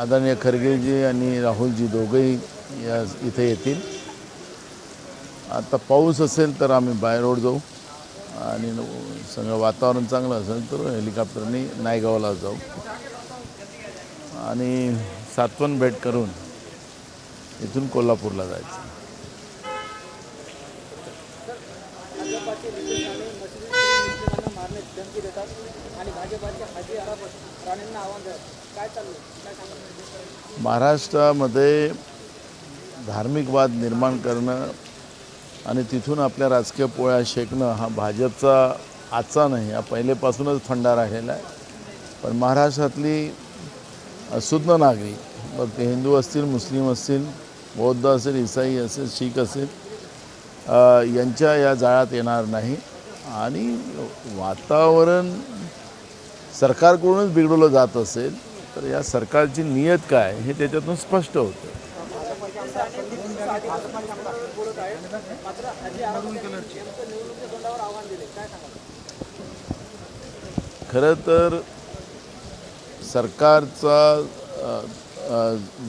आदरणीय खरगेजी आणि राहुलजी दोघंही या इथे येतील. आता पाऊस असेल तर आम्ही बाय रोड जाऊ आणि सगळं वातावरण चांगलं असेल तर हेलिकॉप्टरनी नायगावला जाऊ. आणि सातवन भेट करून इथून कोल्हापूरला जायचं. मारण्याची धमकी देतात आणि भाजपाचे हाजी अराफत राणेंना आव्हान देतात. काय चाललं काय सांगा महाराष्ट्रामध्ये धार्मिक वाद निर्माण करणं आणि तिथून आपल्या राजकीय पोळ्या शेकणं हा भाजपचा आजचा नाही हा पहिलेपासूनच फंडा राहिलेला आहे. पण महाराष्ट्रातली शुद्ध नागरिक मग ते हिंदू असतील मुस्लिम असतील बौद्ध असेल इसाई असेल शीख असेल यांच्या या जाळ्यात येणार नाही. आणि वातावरण सरकारकडूनच बिघडवलं जात असेल तर या सरकारची नियत काय हे त्याच्यातून स्पष्ट होतं. बोलत खरं तर सरकारचा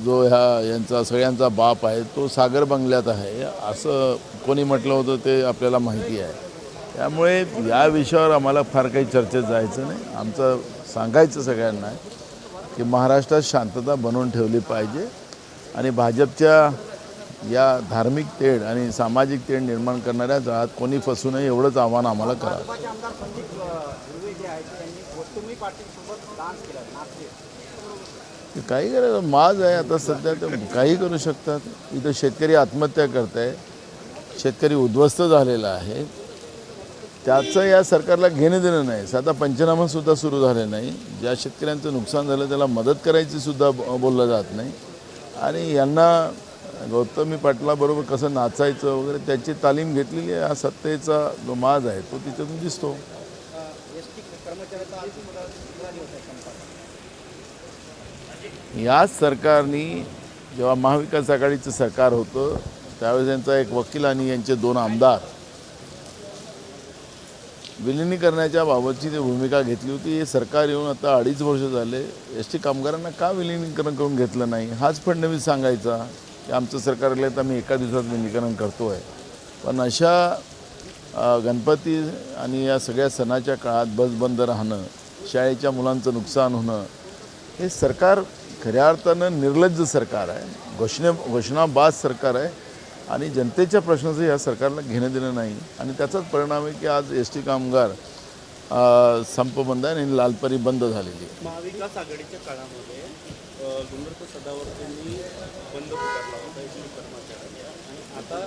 जो ह्या यांचा सगळ्यांचा बाप आहे तो सागर बंगल्यात आहे असं कोणी म्हटलं होतं ते आपल्याला माहिती आहे. त्यामुळे या विषयावर आम्हाला फार काही चर्चेत जायचं नाही. आमचं सांगायचं सगळ्यांना की महाराष्ट्रात शांतता बनवून ठेवली पाहिजे आणि भाजपच्या या धार्मिक तेढ आणि सामाजिक तेढ निर्माण करणाऱ्या जाळात कोणी फसू नये एवढंच आव्हान आम्हाला करा. काही करायचं माज आहे आता सध्या ते काही करू शकतात. इथं शेतकरी आत्महत्या करत आहे शेतकरी उद्ध्वस्त झालेला आहे. त्याचं या सरकारला घेणं देणं नाही. साधा पंचनामासुद्धा सुरू झाले नाही. ज्या शेतकऱ्यांचं नुकसान झालं त्याला मदत करायचीसुद्धा ब- बोललं जात नाही. आणि यांना गौतमी पाटलाबरोबर कसं नाचायचं वगैरे त्याची तालीम घेतलेली आहे. हा सत्तेचा जो माज आहे तो तिच्यातून दिसतो. याच सरकारनी जेव्हा महाविकास आघाडीचं सरकार होतं त्यावेळेस यांचा एक वकील आणि यांचे दोन आमदार विलिनीकरणाच्या बाबतची जी भूमिका घेतली होती हे सरकार येऊन आता अडीच वर्ष झाले. एस टी कामगारांना का विलिनीकरण करून घेतलं नाही? हाच फडणवीस सांगायचा की आमचं सरकार आलं तर आम्ही एका दिवसात विलिनीकरण करतो आहे पण अशा गणपती आणि या सगळ्या सणाच्या काळात बस बंद राहणं शाळेच्या मुलांचं नुकसान होणं हे सरकार खऱ्या अर्थानं निर्लज्ज सरकार आहे. घोषणे घोषणाबाज सरकार आहे. आणि जनतेच्या प्रश्नाचं या सरकारला घेणं देणं नाही. आणि त्याचाच परिणाम आहे की आज एस टी कामगार संप बंद आहे आणि लालपरी बंद झालेली आहे. महाविकास आघाडीच्या काळामध्ये सदावर्तींनी बंद पुकारला होता एकूण कर्मचाऱ्यांनी. आणि आता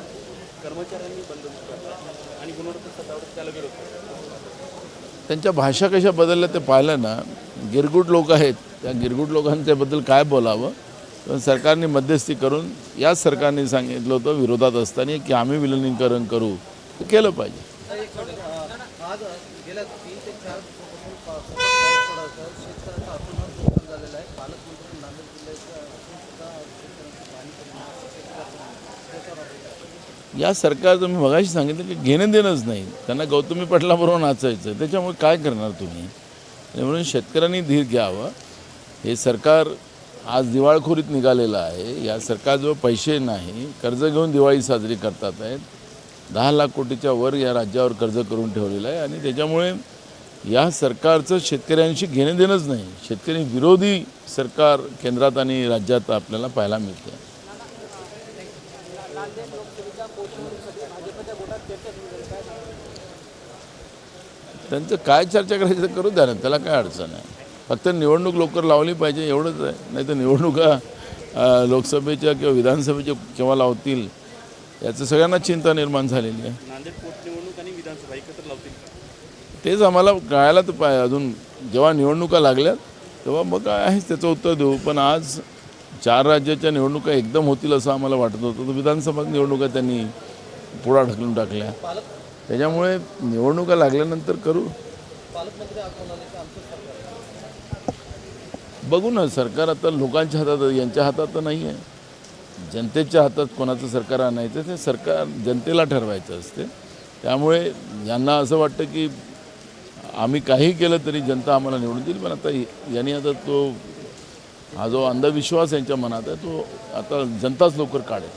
कर्मचाऱ्यांनी बंद पुकारला आणि गुणवत्ता सदावर्ती त्याला विरोध त्यांच्या भाषा कशा बदलल्या ते पाहिलं ना गिरगुट लोक आहेत. त्या गिरगुट लोकांच्याबद्दल काय बोलावं? पण सरकारने मध्यस्थी करून याच सरकारने सांगितलं होतं विरोधात असताना की आम्ही विलिनीकरण करू. केलं पाहिजे. या सरकारचं मी मगाशी सांगितलं की घेणं देणंच नाही. त्यांना गौतमी पटलाबरोबर नाचायचं त्याच्यामुळे काय करणार तुम्ही? म्हणजे म्हणून शेतकऱ्यांनी धीर घ्यावं. हे सरकार आज दिवाळखोरीत निघालेला आहे. या सरकारजवळ पैसे नाही. कर्ज घेऊन दिवाळी साजरी करतात आहेत. दहा लाख कोटीच्या वर या राज्यावर कर्ज करून ठेवलेलं आहे आणि त्याच्यामुळे या सरकारचं शेतकऱ्यांशी घेणं देणंच नाही. शेतकरी विरोधी सरकार केंद्रात आणि राज्यात आपल्याला पाहायला मिळते. त्यांचं काय चर्चा करायचं करू द्या ना. त्याला काय अडचण आहे? फक्त निवडणूक लवकर लावली पाहिजे एवढंच आहे. नाही तर निवडणुका लोकसभेच्या किंवा विधानसभेच्या केव्हा लावतील याचं सगळ्यांना चिंता निर्माण झालेली आहे. नांदेड पोटनिवडणूक आणि विधानसभा एकत्र लावतील? तेच आम्हाला कळायला तर पाहिजे. अजून जेव्हा निवडणुका लागल्यात तेव्हा मग काय आहेच त्याचं उत्तर देऊ. पण आज चार राज्याच्या निवडणुका एकदम होतील असं आम्हाला वाटत होतं. तर विधानसभा निवडणुका त्यांनी पुढा ढकलून टाकल्या. त्याच्यामुळे निवडणुका लागल्यानंतर करू पालकमंत्री आज म्हणाले की आमचं सरकार बघू ना सरकार आता लोकांच्या हातात यांच्या हातात तर नाही आहे जनतेच्या हातात कोणाचं सरकार आणायचं ते सरकार जनतेला ठरवायचं असते. त्यामुळे यांना असं वाटतं की आम्ही काही केलं तरी जनता आम्हाला निवडून देईल पण आता यांनी आता तो हा जो अंधविश्वास यांच्या मनात आहे तो आता जनताच लवकर काढेल.